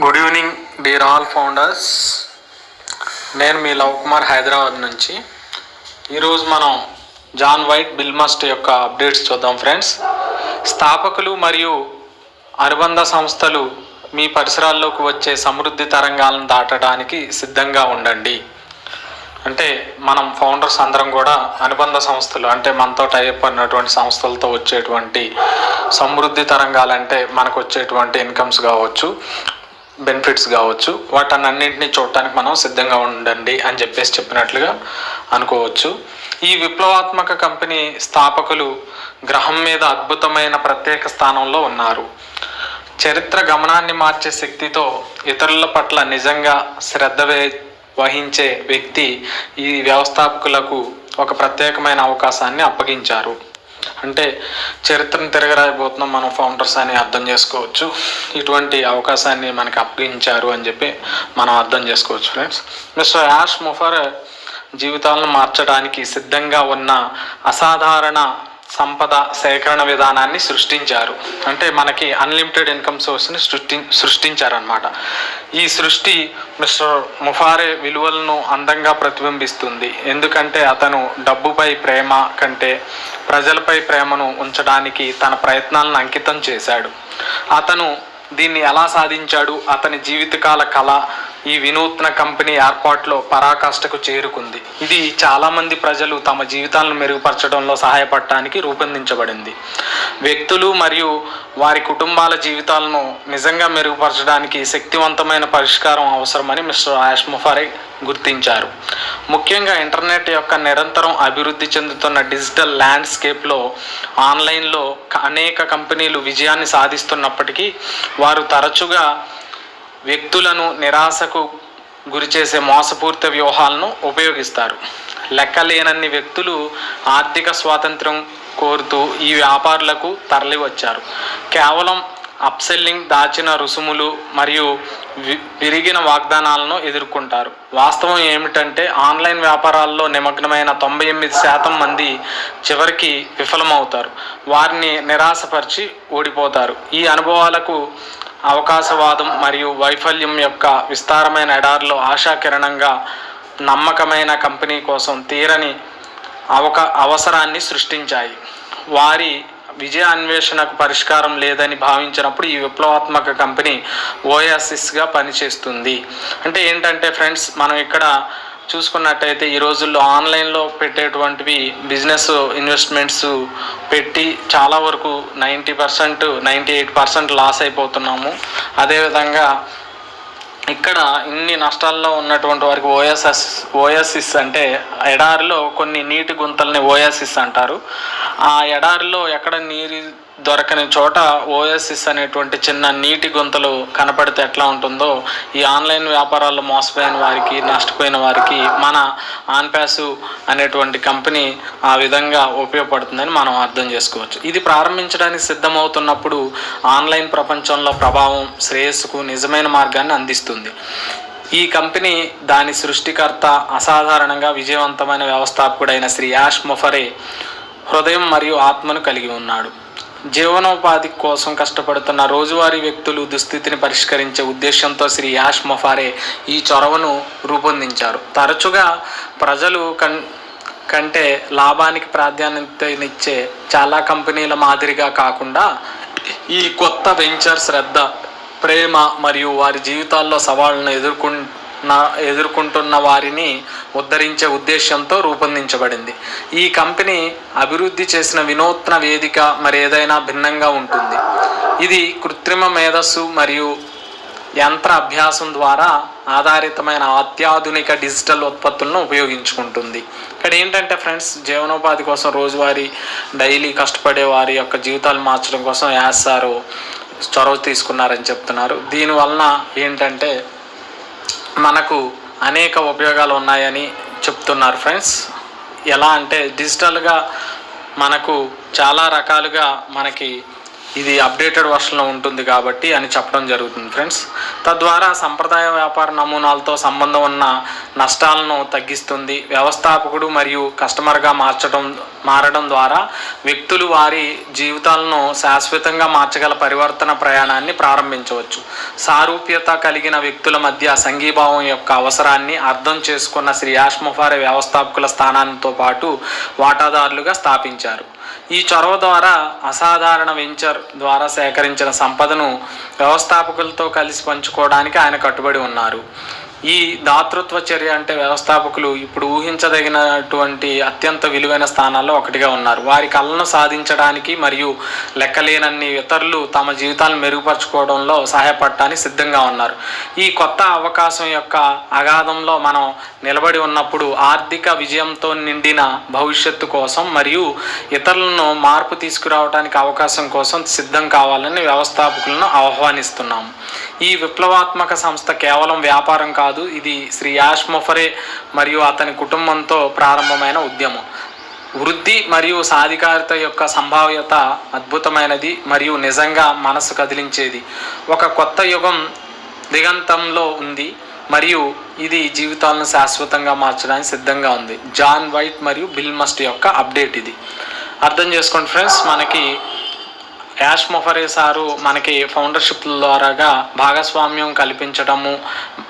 Good evening dear all founders. నేను మీ లవ్ కుమార్ హైదరాబాద్ నుంచి. ఈరోజు మనం జాన్ వైట్ బిల్మస్ట్ యొక్క అప్డేట్స్ చూద్దాం ఫ్రెండ్స్. స్థాపకులు మరియు అనుబంధ సంస్థలు మీ పరిసరాల్లోకి వచ్చే సమృద్ధి తరంగాలను దాటడానికి సిద్ధంగా ఉండండి. అంటే మనం ఫౌండర్స్ అందరం కూడా అనుబంధ సంస్థలు అంటే మనతో టైప్ అన్నటువంటి సంస్థలతో వచ్చేటువంటి సమృద్ధి తరంగాలంటే మనకు వచ్చేటువంటి ఇన్కమ్స్ కావచ్చు. బెనిఫిట్స్ కావచ్చు. వాటన్నింటినీ చూడటానికి మనం సిద్ధంగా ఉండండి అని చెప్పేసి చెప్పినట్లుగా అనుకోవచ్చు. ఈ విప్లవాత్మక కంపెనీ స్థాపకులు గ్రహం మీద అద్భుతమైన ప్రత్యేక స్థానంలో ఉన్నారు. చరిత్ర గమనాన్ని మార్చే శక్తితో ఇతరుల పట్ల నిజంగా శ్రద్ధ వహించే వ్యక్తి ఈ వ్యవస్థాపకులకు ఒక ప్రత్యేకమైన అవకాశాన్ని అప్పగించారు. అంటే చరిత్రను తిరగరాయిపోతున్నాం మనం ఫౌండర్స్ అని అర్థం చేసుకోవచ్చు. ఇటువంటి అవకాశాన్ని మనకి అప్పగించారు అని చెప్పి మనం అర్థం చేసుకోవచ్చు ఫ్రెండ్స్ మిస్టర్ యాష్ ముఫర్ జీవితాలను మార్చడానికి సిద్ధంగా ఉన్న అసాధారణ సంపద సేకరణ విధానాన్ని సృష్టించారు. అంటే మనకి అన్లిమిటెడ్ ఇన్కమ్ సోర్స్ని సృష్టి సృష్టించారనమాట ఈ సృష్టి మిస్టర్ ముఫారే విలువలను అందంగా ప్రతిబింబిస్తుంది. ఎందుకంటే అతను డబ్బుపై ప్రేమ కంటే ప్రజలపై ప్రేమను ఉంచడానికి తన ప్రయత్నాలను అంకితం చేశాడు. అతను దీన్ని ఎలా సాధించాడు? అతని జీవితకాల కళ ఈ వినూత్న కంపెనీ ఏర్పాటులో పరాకాష్ఠకు చేరుకుంది. ఇది చాలామంది ప్రజలు తమ జీవితాలను మెరుగుపరచడంలో సహాయపడటానికి రూపొందించబడింది. వ్యక్తులు మరియు వారి కుటుంబాల జీవితాలను నిజంగా మెరుగుపరచడానికి శక్తివంతమైన పరిష్కారం అవసరమని మిస్టర్ ఆష్ముఫారే గుర్తించారు. ముఖ్యంగా ఇంటర్నెట్ యొక్క నిరంతరం అభివృద్ధి చెందుతున్న డిజిటల్ ల్యాండ్స్కేప్లో ఆన్లైన్లో అనేక కంపెనీలు విజయాన్ని సాధిస్తున్నప్పటికీ వారు తరచుగా వ్యక్తులను నిరాశకు గురిచేసే మోసపూరిత వ్యూహాలను ఉపయోగిస్తారు. లెక్కలేనన్ని వ్యక్తులు ఆర్థిక స్వాతంత్రం కోరుతూ ఈ వ్యాపారులకు తరలివచ్చారు. కేవలం అప్సెల్లింగ్ దాచిన రుసుములు మరియు వి- విరిగిన వాగ్దానాలను ఎదుర్కొంటారు. వాస్తవం ఏమిటంటే ఆన్లైన్ వ్యాపారాల్లో నిమగ్నమైన తొంభై ఎనిమిది శాతం మంది చివరికి విఫలమవుతారు. వారిని నిరాశపరిచి ఓడిపోతారు. ఈ అనుభవాలకు అవకాశవాదం మరియు వైఫల్యం యొక్క విస్తారమైన ఎడారిలో ఆశాకిరణంగా నమ్మకమైన కంపెనీ కోసం తీరని అవక అవసరాన్ని సృష్టించాయి. వారి విజయ అన్వేషణకు పరిష్కారం లేదని భావించినప్పుడు ఈ విప్లవాత్మక కంపెనీ ఓయాసిస్గా పనిచేస్తుంది. అంటే ఏంటంటే ఫ్రెండ్స్ మనం ఇక్కడ చూసుకున్నట్టయితే ఈ రోజుల్లో ఆన్లైన్లో పెట్టేటువంటివి బిజినెస్ ఇన్వెస్ట్మెంట్స్ పెట్టి చాలా వరకు ninety percent ninety eight percent loss అయిపోతున్నాము. అదేవిధంగా ఇక్కడ ఇన్ని నష్టాల్లో ఉన్నటువంటి వారికి ఓఎస్ఎస్ ఓఎస్ఎస్ అంటే ఎడారిలో కొన్ని నీటి గుంతల్ని ఓఎస్ఎస్ అంటారు. ఆ ఎడారిలో ఎక్కడ నీరు దొరకని చోట ఓఎస్ఎస్ అనేటువంటి చిన్న నీటి గుంతలు కనపడితే ఎట్లా ఉంటుందో ఈ ఆన్లైన్ వ్యాపారాల్లో మోసపోయిన వారికి నష్టపోయిన వారికి మన ఆన్పాసు అనేటువంటి కంపెనీ ఆ విధంగా ఉపయోగపడుతుందని మనం అర్థం చేసుకోవచ్చు. ఇది ప్రారంభించడానికి సిద్ధమవుతున్నప్పుడు ఆన్లైన్ ప్రపంచంలో ప్రభావం శ్రేయస్సుకు నిజమైన మార్గాన్ని అందిస్తుంది. ఈ కంపెనీ దాని సృష్టికర్త అసాధారణంగా విజయవంతమైన వ్యవస్థాపకుడైన శ్రీ యాష్ మొఫరే హృదయం మరియు ఆత్మను కలిగి ఉన్నాడు. జీవనోపాధి కోసం కష్టపడుతున్న రోజువారీ వ్యక్తులు దుస్థితిని పరిష్కరించే ఉద్దేశంతో శ్రీ యాష్ మొఫారే ఈ చొరవను రూపొందించారు. తరచుగా ప్రజలు కన్ కంటే లాభానికి ప్రాధాన్యతనిచ్చే చాలా కంపెనీల మాదిరిగా కాకుండా ఈ కొత్త వెంచర్ శ్రద్ధ ప్రేమ మరియు వారి జీవితాల్లో సవాళ్ళను నా ఎదుర్కొంటున్న వారిని ఉద్ధరించే ఉద్దేశంతో రూపొందించబడింది. ఈ కంపెనీ అభివృద్ధి చేసిన వినూత్న వేదిక మరి ఏదైనా భిన్నంగా ఉంటుంది. ఇది కృత్రిమ మేధస్సు మరియు యంత్ర అభ్యాసం ద్వారా ఆధారితమైన అత్యాధునిక డిజిటల్ ఉత్పత్తులను ఉపయోగించుకుంటుంది. ఇక్కడ ఏంటంటే ఫ్రెండ్స్ జీవనోపాధి కోసం రోజువారీ డైలీ కష్టపడే వారి యొక్క జీవితాలు మార్చడం కోసం యాసారు చొరవ తీసుకున్నారని చెప్తున్నారు. దీనివలన ఏంటంటే మనకు అనేక ఉపయోగాలు ఉన్నాయని చెప్తున్నారు ఫ్రెండ్స్. ఎలా అంటే డిజిటల్గా మనకు చాలా రకాలుగా మనకి ఇది అప్డేటెడ్ వర్షన్లో ఉంటుంది కాబట్టి అని చెప్పడం జరుగుతుంది ఫ్రెండ్స్. తద్వారా సంప్రదాయ వ్యాపార నమూనాలతో సంబంధం ఉన్న నష్టాలను తగ్గిస్తుంది. వ్యవస్థాపకుడు మరియు కస్టమర్గా మార్చడం మారడం ద్వారా వ్యక్తులు వారి జీవితాలను శాశ్వతంగా మార్చగల పరివర్తన ప్రయాణాన్ని ప్రారంభించవచ్చు. సారూప్యత కలిగిన వ్యక్తుల మధ్య సంఘీభావం యొక్క అవసరాన్ని అర్థం చేసుకున్న శ్రీ యాష్మఫారే వ్యవస్థాపకుల స్థానాలతో పాటు వాటాదారులుగా స్థాపించారు. ఈ చొరవ ద్వారా అసాధారణ వెంచర్ ద్వారా సేకరించిన సంపదను వ్యవస్థాపకులతో కలిసి పంచుకోవడానికి ఆయన కట్టుబడి ఉన్నారు. ఈ దాతృత్వ చర్య అంటే వ్యవస్థాపకులు ఇప్పుడు ఊహించదగినటువంటి అత్యంత విలువైన స్థానాల్లో ఒకటిగా ఉన్నారు. వారి కళను సాధించడానికి మరియు లెక్కలేనన్ని ఇతరులు తమ జీవితాలను మెరుగుపరచుకోవడంలో సహాయపడటానికి సిద్ధంగా ఉన్నారు. ఈ కొత్త అవకాశం యొక్క అగాధంలో మనం నిలబడి ఉన్నప్పుడు ఆర్థిక విజయంతో నిండిన భవిష్యత్తు కోసం మరియు ఇతరులను మార్పు తీసుకురావడానికి అవకాశం కోసం సిద్ధం కావాలని వ్యవస్థాపకులను ఆహ్వానిస్తున్నాం. ఈ విప్లవాత్మక సంస్థ కేవలం వ్యాపారం కాదు. ఇది శ్రీ యాష్ మొఫరే మరియు అతని కుటుంబంతో ప్రారంభమైన ఉద్యమం. వృద్ధి మరియు సాధికారత యొక్క సంభావ్యత అద్భుతమైనది మరియు నిజంగా మనసు కదిలించేది. ఒక కొత్త యుగం దిగంతంలో ఉంది మరియు ఇది జీవితాలను శాశ్వతంగా మార్చడానికి సిద్ధంగా ఉంది. జాన్ వైట్ మరియు బిల్ మస్ట్ యొక్క అప్డేట్ ఇది. అర్థం చేసుకోండి ఫ్రెండ్స్ మనకి యాష్ మొఫరే సారు మనకి ఫౌండర్షిప్ ద్వారాగా భాగస్వామ్యం కల్పించడము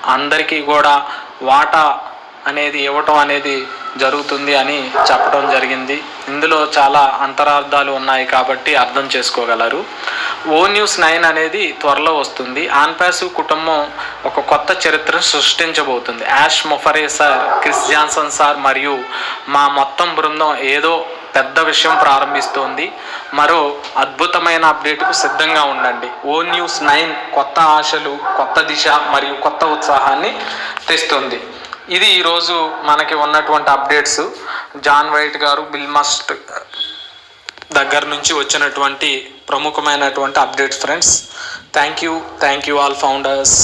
అందరికీ కూడా వాటా అనేది ఇవ్వటం అనేది జరుగుతుంది అని చెప్పడం జరిగింది. ఇందులో చాలా అంతరార్థాలు ఉన్నాయి కాబట్టి అర్థం చేసుకోగలరు. ఓ న్యూస్ నైన్ అనేది త్వరలో వస్తుంది. ఆన్పాసివ్ కుటుంబం ఒక కొత్త చరిత్రను సృష్టించబోతుంది. యాష్ మొఫరే సార్ క్రిస్ జాన్సన్ సార్ మరియు మా మొత్తం బృందం ఏదో పెద్ద విషయం ప్రారంభిస్తోంది. మరో అద్భుతమైన అప్డేట్కు సిద్ధంగా ఉండండి. ఓ న్యూస్ నైన్ కొత్త ఆశలు కొత్త దిశ మరియు కొత్త ఉత్సాహాన్ని తెస్తుంది. ఇది ఈరోజు మనకి ఉన్నటువంటి అప్డేట్స్. జాన్ వైట్ గారు బిల్ మస్ట్ దగ్గర నుంచి వచ్చినటువంటి ప్రముఖమైనటువంటి updates friends. Thank you. Thank you all founders.